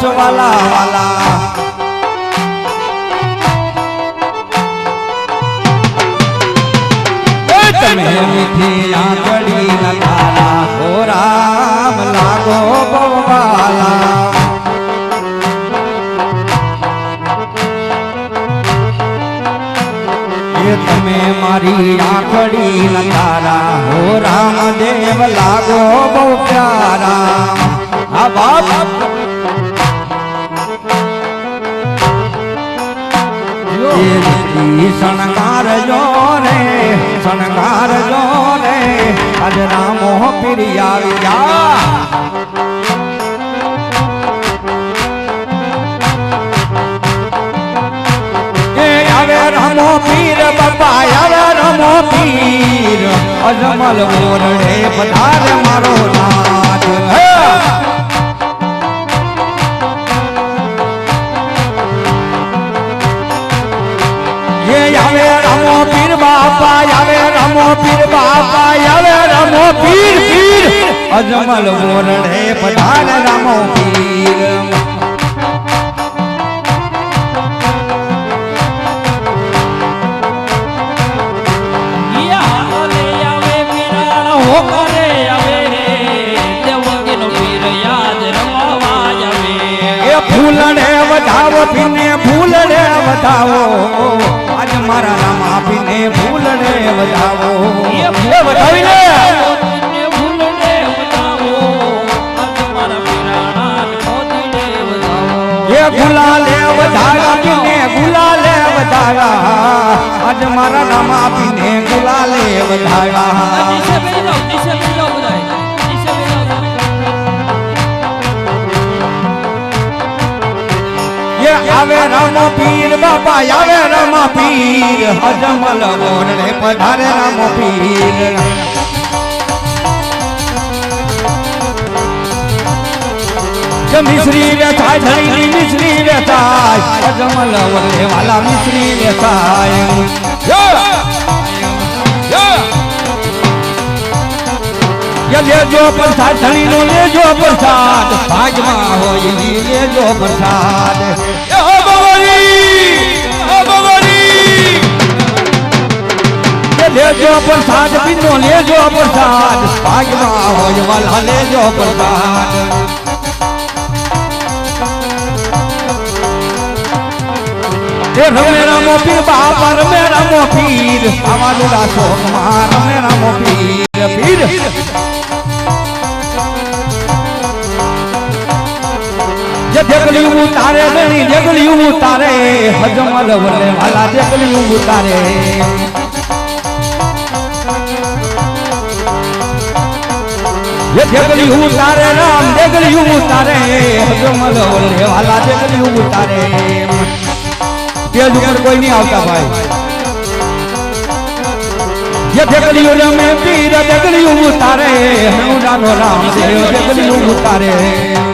છો વાલા. વાલા તમે મીઠી આંગળી નકારા હો રામ લાગો બવાલા તમે મારી આંખડી નકારા હો રામદેવ લાગો બહુ પ્યારા આ બાપ દીકરી શણગાર જો રે, શણગાર જો રે અજ રામો પીરી આવી જા આવે રમો મારો નાથ આવે રમો પીર બાપા આવે રમો પીર બાપા આવે રમો પીર પીર. અજમલ મોરડે પધાર રમો પીર. ફૂલડે વધાવો પીને ફૂલડે વધાવો. મારા નામ આપીને ભૂલને વધાવો. વધાવીને ગુલાલે વધારા ગુલાલે વધારા. આજ મારા નામ આપીને ગુલાલે વધારા. આવે રામ પીર, બાપા આવે રામ પીર, હજમલ મોરડે પધારે રામ પીર. મિશ્રી વેચાય ધણીની મિશ્રી વેચાય અજમલ વલ્લે વાલા મિશ્રી વેચાય લેજો પ્રસાદ, ધણીનો લેજો પ્રસાદ, ભાગમાં હોય લેજો પ્રસાદ. લેજો પ્રસાદ બીનો લેજો પ્રસાદ ભાગમાં હોય વાલા લેજો પ્રસાદ એ રમે રામો પીર બાપા રમે રામો પીર આવા દુડા શોકમાં રમે રામો પીર પીર જે જગલી ઉતારે ગણી જગલી ઉતારે હજમલ વલે વાલા જગલી ઉતારે જે જગલી ઉતારે રામ જગલી ઉતારે હજમલ વલે વાલા જગલી ઉતારે તેજ ઉપર કોઈ નહીં આવતા ભાઈ જે જગલીઓ રમે પીર જગલીઓ ઉતારે હનુડાનો રામ દેવ જગલીઓ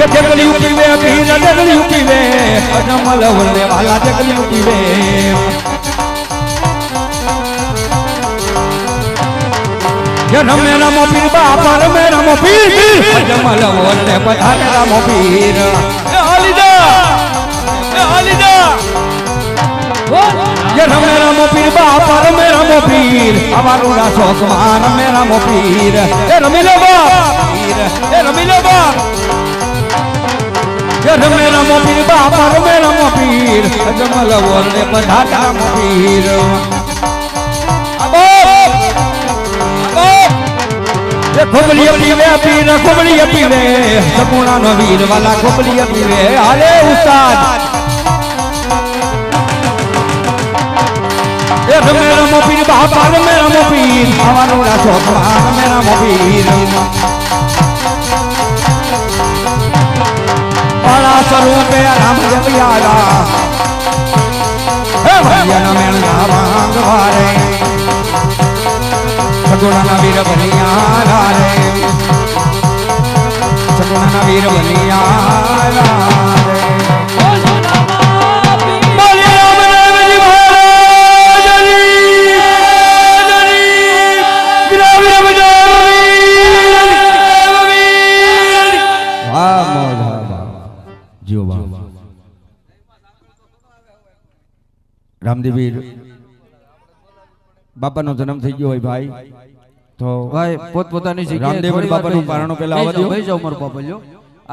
જગલિયું પીવે પીર જગલિયું પીવે અજમલ વલ્લે વાલા જગલિયું પીવે રમે રમો પીર બાપા રમે રમો પીર અજમલ વલ્લે પધારે રમો પીર. રમે રમો પીર બાપા રમે રમો પીર અમારું ના શોખમાં રમે રમો પીર. એ રમી લો બાપ એ રમી લો બાપ. રમે રમો પીર બાપા રમે રમો પીર પીર. સ્વરૂપે રામ જપિયાલા હે ભૈયાના મેળના વાંગવારે સગુણાના વીર બનિયા રે સગુણાના વીર બનિયા રે રામદેવીર બાપાનો જન્મ થઈ ગયો હોય ભાઈ. તો ભાઈ પોતપોતાની જગ્યાએ રામદેવ થોડી વાર બાપાનું પારણું. પહેલા આવવા દો. ભાઈ જાવ મારો બાપા લ્યો.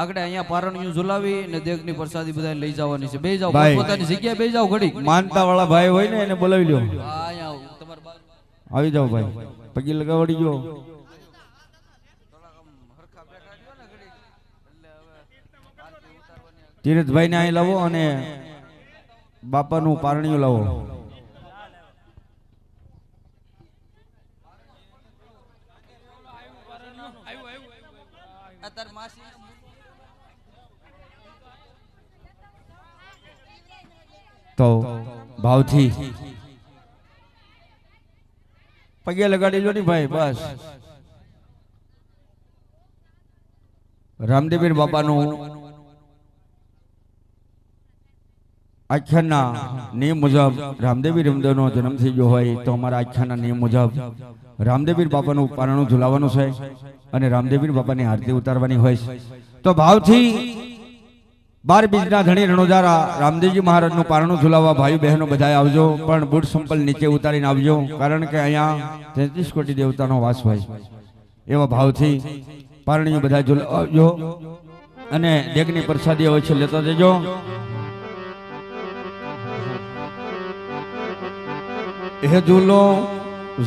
આગળ અહીંયા પારણિયું ઝુલાવી અને દેગની પ્રસાદી બધા લઈ જવાની છે. બે જાવ ભાઈ. પોતપોતાની જગ્યાએ બે જાવ ઘડી માનતા વાળા ભાઈ હોય ને એને બોલાવી લ્યો. અહીંયા તમારા આવી જાવ ભાઈ. પગી લગાવડી ગયો. તીરથભાઈ ને અહીં લાવો અને બાપાનું પારણિયું લાવો. તો ભાવથી પગે લગાડી લો ને ભાઈ બસ. રામદેવીર બાપાનું આખ્યાનના નિયમ મુજબ રામદેવી રામદેવનો જન્મ થઈ ગયો હોય તો અમારા આખ્યાનના નિયમ મુજબ રામદેવીર બાપાનું પારણું ઝુલાવવાનું છે અને રામદેવીર બાપાની આરતી ઉતારવાની હોય છે. તો ભાવથી બાર બીજના ધણી રણોજારા રામદેવજી મહારાજનું પારણું ઝુલાવવા ભાઈ બહેનો બધા આવજો, પણ બુટ સંપલ નીચે ઉતારીને આવજો, કારણ કે અહીંયા તેત્રીસ કોટી દેવતાનો વાસ હોય. એવા ભાવથી પારણીઓ બધા ઝુલાવજો અને દેગની પ્રસાદી હોય છે લેતા જજો. હે ઝૂલો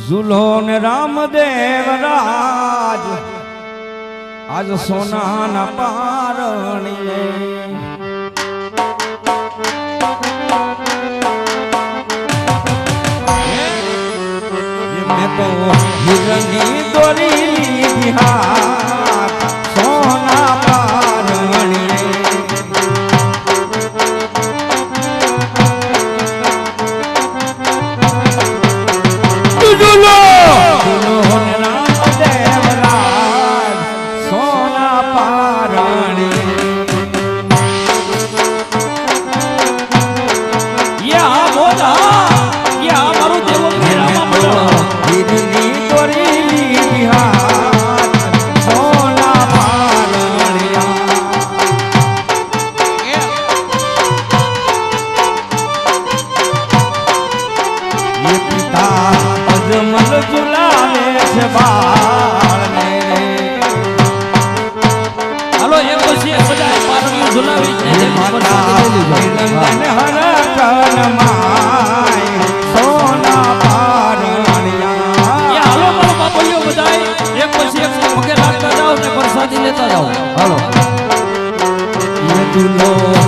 ઝૂલો ને રામદેવ રાજ. આજ સોનાના પારણીએ. તો હિરની દોરી સોના નંદન હર કર માય સોના લેતા જાઓ. હાલો. દુલો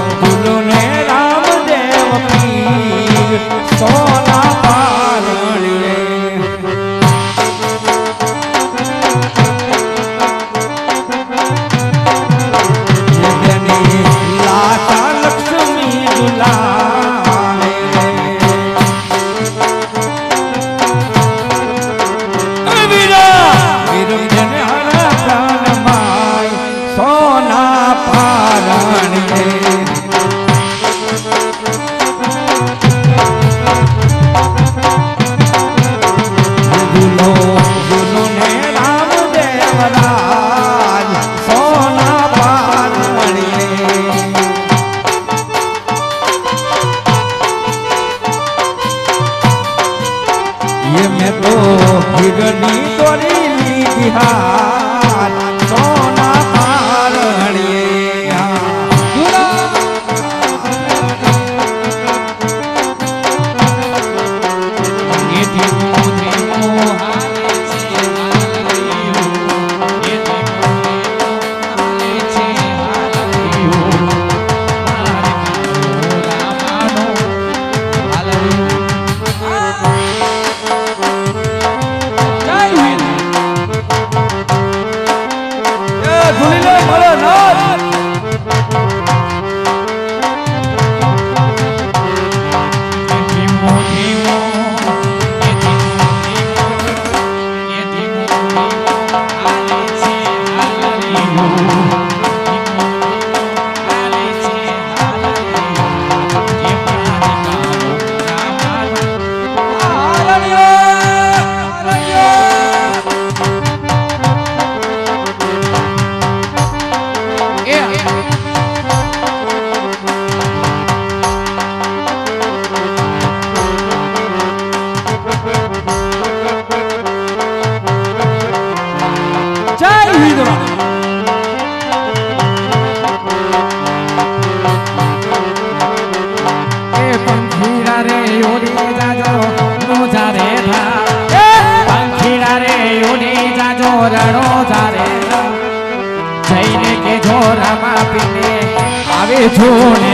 जोड़े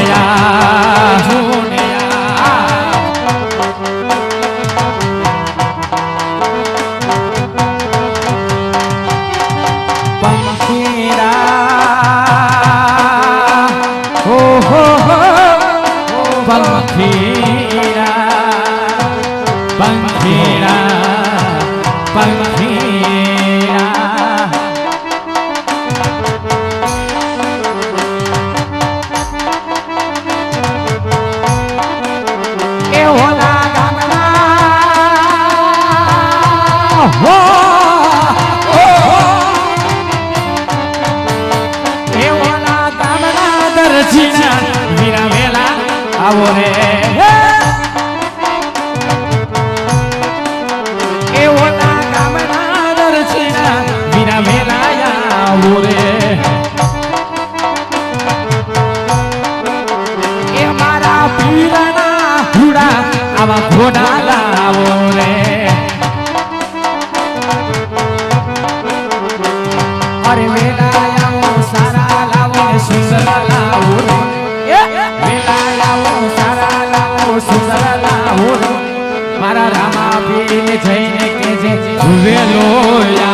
વેલો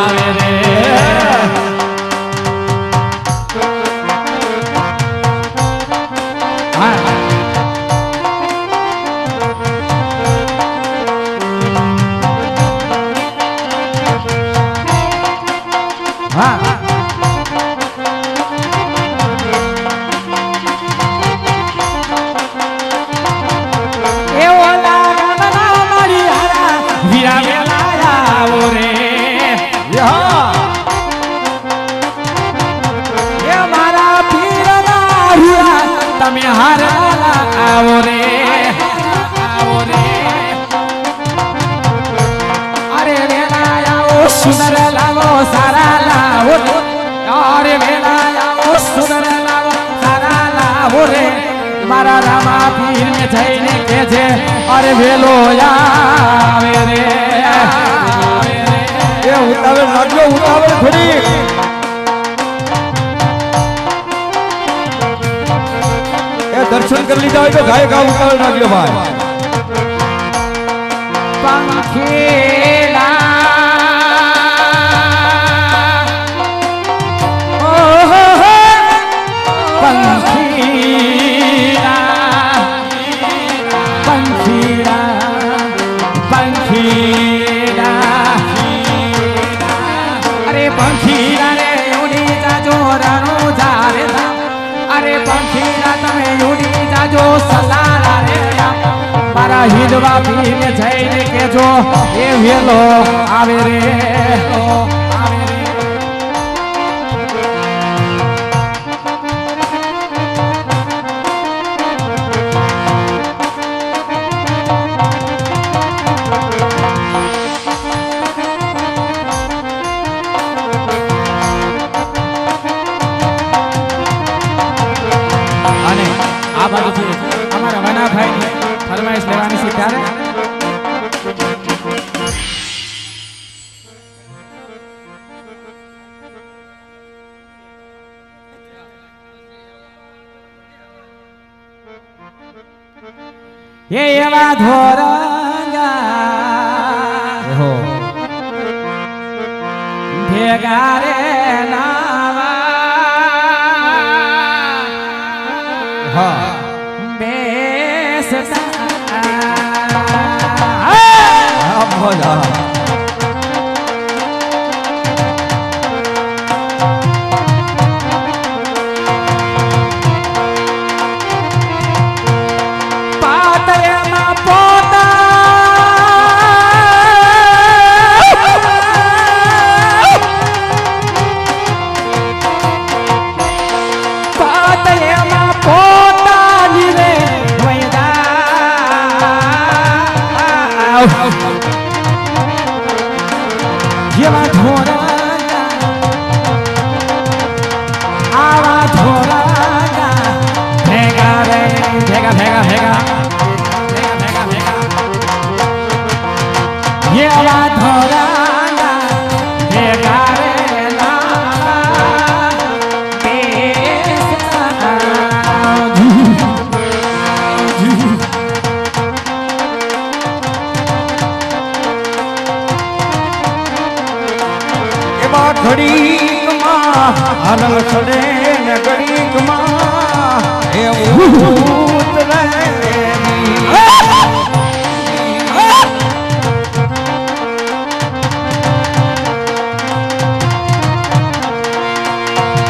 તમે હાર આવો રે. આવો રે. અરે વેલા આવો, સુંદર લાવો, સારા લાવો અરે વેલા આવો, સુંદર લાવો, સારા લાવો રે. મારા રામા પીર ને જઈને કે છે અરે વેલો આવે રે. ઉતાવળ રાખ્યો ઉતાવળ થોડી. દર્શન કરી લીધા હોય તો ગાયક ઉપાડ નાખજો ભાઈ. પાંખે પૂજવા ભીમ જઈને કેજો એ વેલો આવે રે. છે ત્યારે એ એવા ધોરંગા ભેગા રે નાવા. હા. হয় না ઘડીકમાં હાલમ સડે ને ઘડીકમાં એવું ઉતરે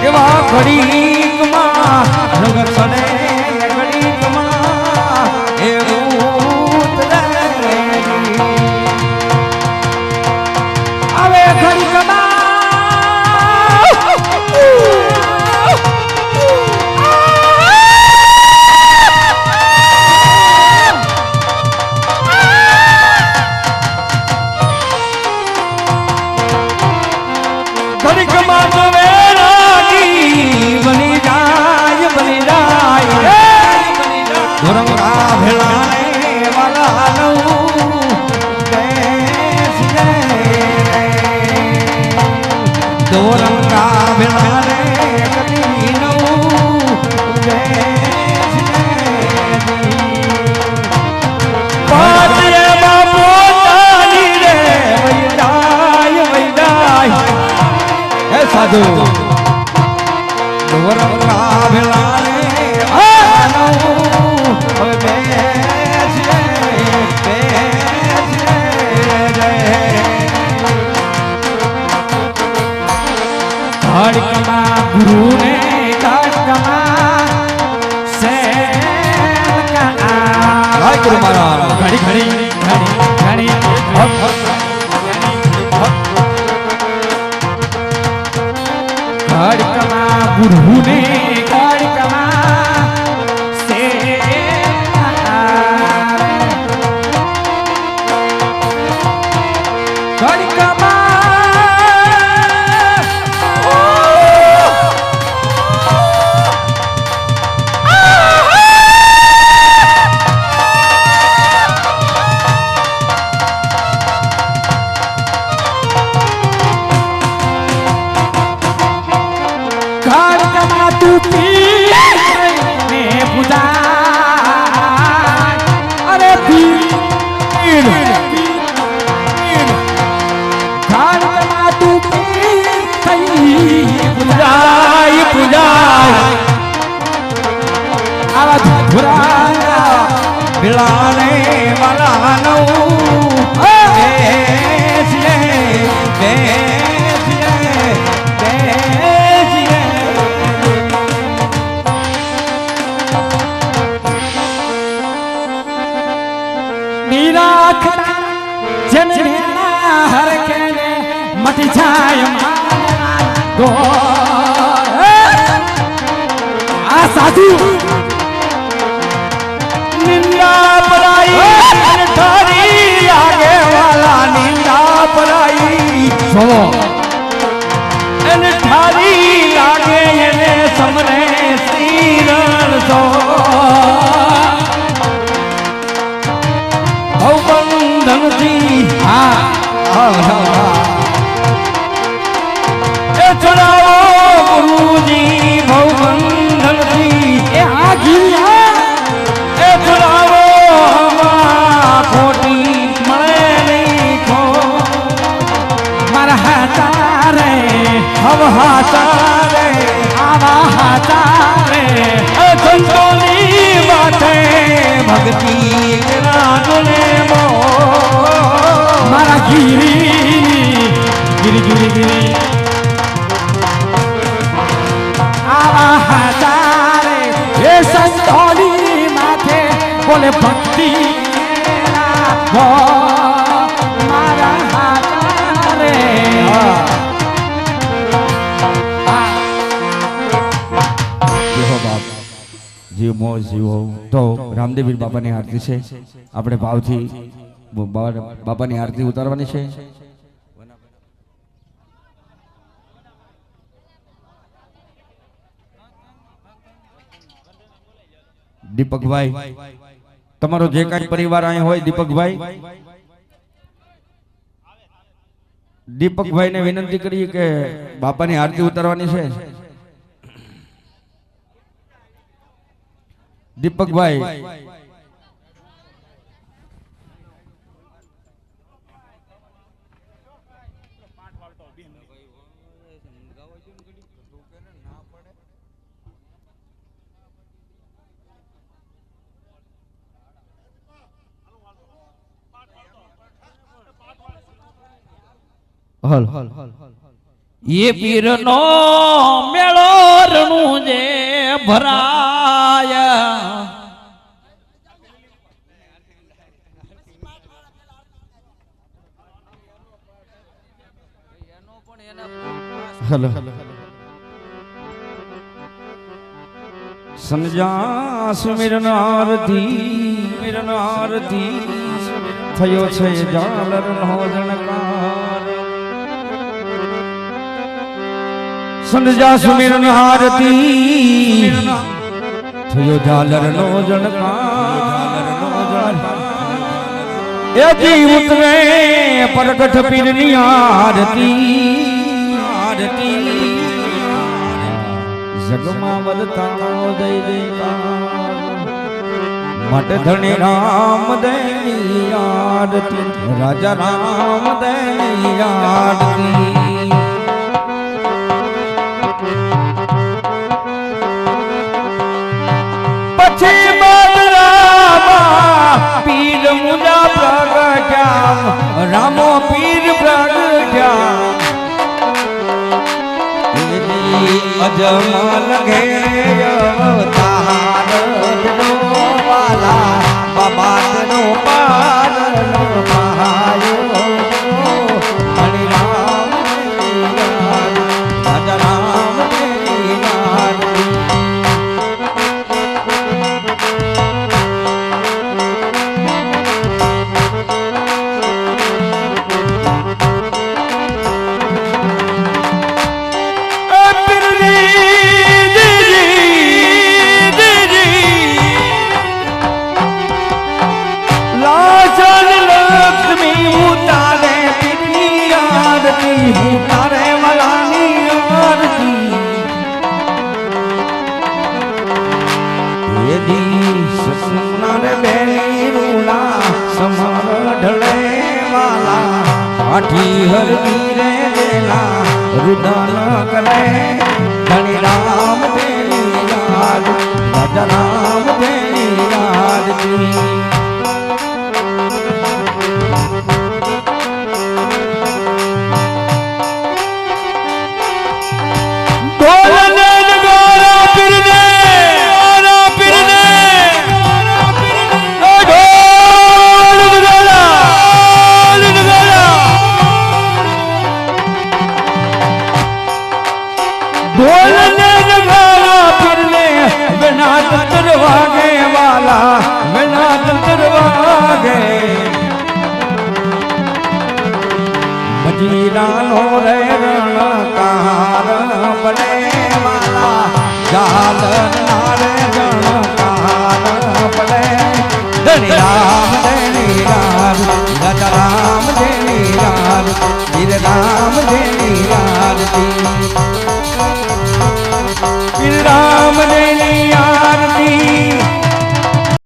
એવા ઘડીકમાં ઘડીકમાં તો વેરાગી બની ઘડીકમાં ગુરુને ઘડીકમાં શેર કા જય ગુરુ મહારાજ. ઘડી ઘડી ઘડી ઘડી ગુરુને જોવો એને ઠારી લાગે એને સમરે શ્રીરણ સો ભવબંધનથી હા. એ ચડાવો ગુરુજી ભવબંધનથી. હાથા રે હવ હાચારે આવા હાથા રે એ સંતોની વાતે ભક્તિ રાગને મો મારા ગીરી ગીરી ગીરી ગીરી આવા હાથા રે એ સંતોની માથે બોલે ભક્તિ જીવો જીવો તો રામદેવીર બાપાની આરતી છે. આપણે ભાવથી બાપાની આરતી ઉતારવાની છે. દીપકભાઈ, તમારો જે કાંઈ પરિવાર અહીં હોય, દીપકભાઈ. દીપકભાઈને વિનંતી કરીએ કે બાપાની આરતી ઉતારવાની છે. દીપકભાઈ હલ. એ પીરનો મેળો રણું જે ભરાય. હલો. સમજા સુમિરન આરતી મિરન આરતી. થયો છે જાલર નો સમજા સુમિરન હારતી થયો ઝાલર નો જણકાર. એ જીવત મે પ્રગટ પીરની આરતી આરતી જગમાં વધતા જય જયકાર. મટ ધણી રામ દૈની આરતી. રાજા રામ દૈની આરતી. એની અજમલ ઘેરે